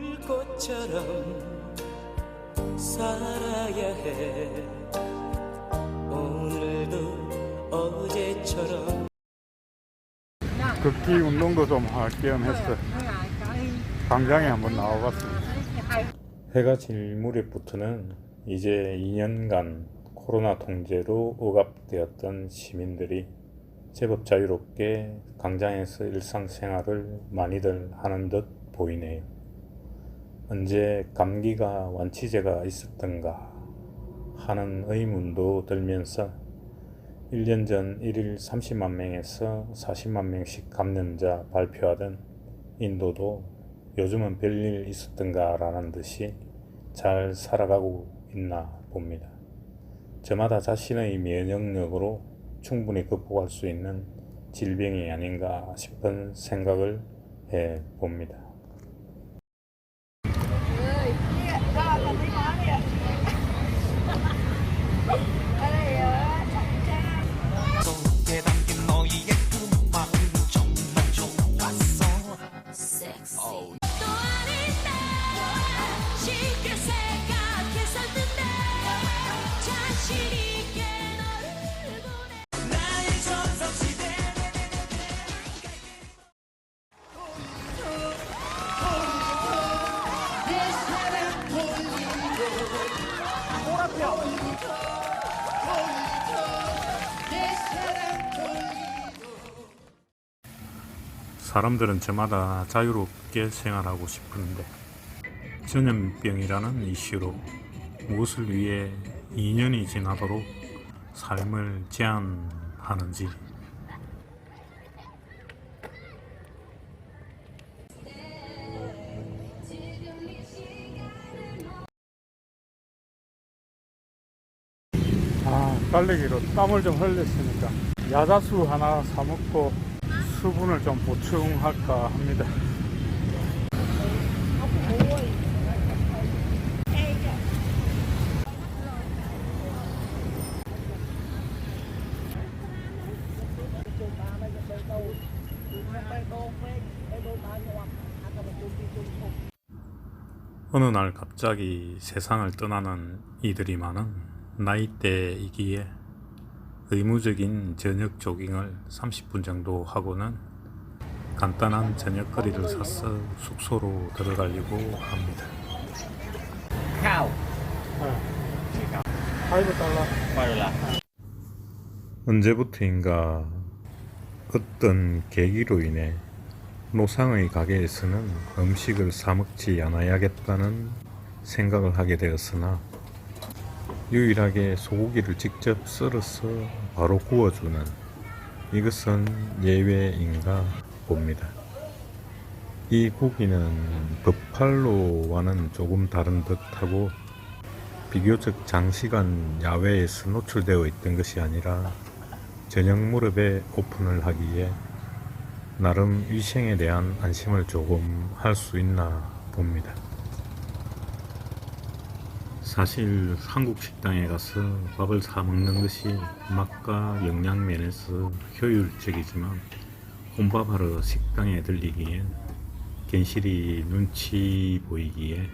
불꽃처럼 살아야 해. 오늘도 어제처럼. 걷기 운동도 좀 할겸 해서 광장에 한번 나와봤습니다. 해가 질 무렵부터는 이제 2년간 코로나 통제로 억압되었던 시민들이 제법 자유롭게 광장에서 일상생활을 많이들 하는 듯 보이네요. 언제 감기가 완치제가 있었던가 하는 의문도 들면서 1년 전 1일 30만 명에서 40만 명씩 감염자 발표하던 인도도 요즘은 별일 있었던가 라는 듯이 잘 살아가고 있나 봅니다. 저마다 자신의 면역력으로 충분히 극복할 수 있는 질병이 아닌가 싶은 생각을 해 봅니다. 사람들은 저마다 자유롭게 생활하고 싶은데 전염병이라는 이슈로 무엇을 위해 2년이 지나도록 삶을 제한하는지 아 깔래기로 땀을 좀 흘렸으니까 야자수 하나 사 먹고 수분을 좀 보충할까 합니다. 어느 날 갑자기 세상을 떠나는 이들이 많은 나이대이기에 의무적인 저녁 조깅을 30분 정도 하고는 간단한 저녁 거리를 사서 숙소로 들어가려고 합니다. 언제부터인가 어떤 계기로 인해 노상의 가게에서는 음식을 사 먹지 않아야겠다는 생각을 하게 되었으나 유일하게 소고기를 직접 썰어서 바로 구워주는 이것은 예외인가 봅니다. 이 고기는 버팔로와는 조금 다른 듯하고 비교적 장시간 야외에서 노출되어 있던 것이 아니라 저녁 무렵에 오픈을 하기에 나름 위생에 대한 안심을 조금 할 수 있나 봅니다. 사실 한국 식당에 가서 밥을 사 먹는 것이 맛과 영양 면에서 효율적이지만 혼밥하러 식당에 들리기엔 괜시리 눈치 보이기에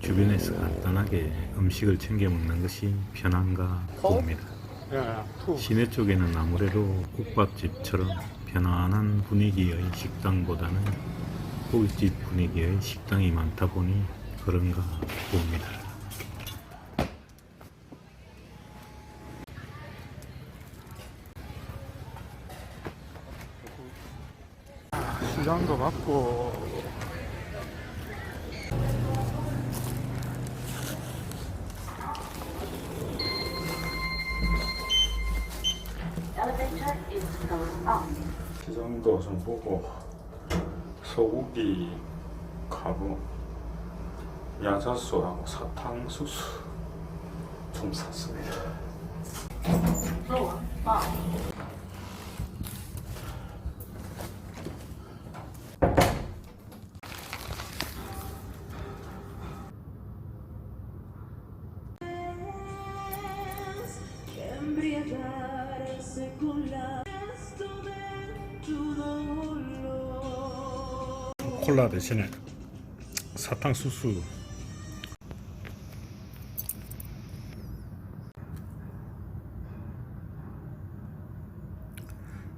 주변에서 간단하게 음식을 챙겨 먹는 것이 편한가 봅니다. 시내 쪽에는 아무래도 국밥집처럼 편안한 분위기의 식당보다는 고깃집 분위기의 식당이 많다 보니 그런가 봅니다. 시장도 받고 시장도 좀 보고 소고기 가고 야자수하고 사탕수수 좀 샀습니다. embriagarse con la 콜라 대신에 사탕수수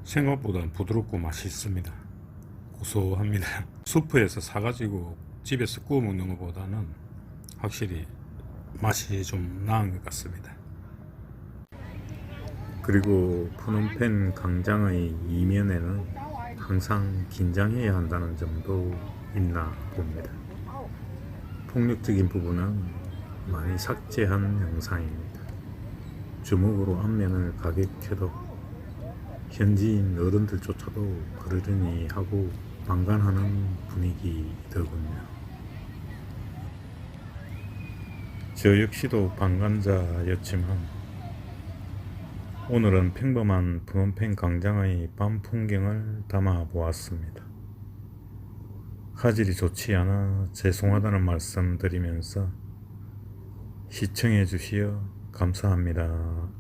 생각보다 부드럽고 맛있습니다. 고소합니다. 수프에서 사가지고 집에서 구워 먹는 것보다는 확실히 맛이 좀 나은 것 같습니다. 그리고 푸놈펜 광장의 이면에는 항상 긴장해야 한다는 점도 있나 봅니다. 폭력적인 부분은 많이 삭제한 영상입니다. 주먹으로 앞면을 가격해도 현지인 어른들조차도 그러려니 하고 방관하는 분위기더군요. 저 역시도 방관자였지만 오늘은 평범한 프놈펜 광장의 밤 풍경을 담아 보았습니다. 화질이 좋지 않아 죄송하다는 말씀 드리면서 시청해 주시어 감사합니다.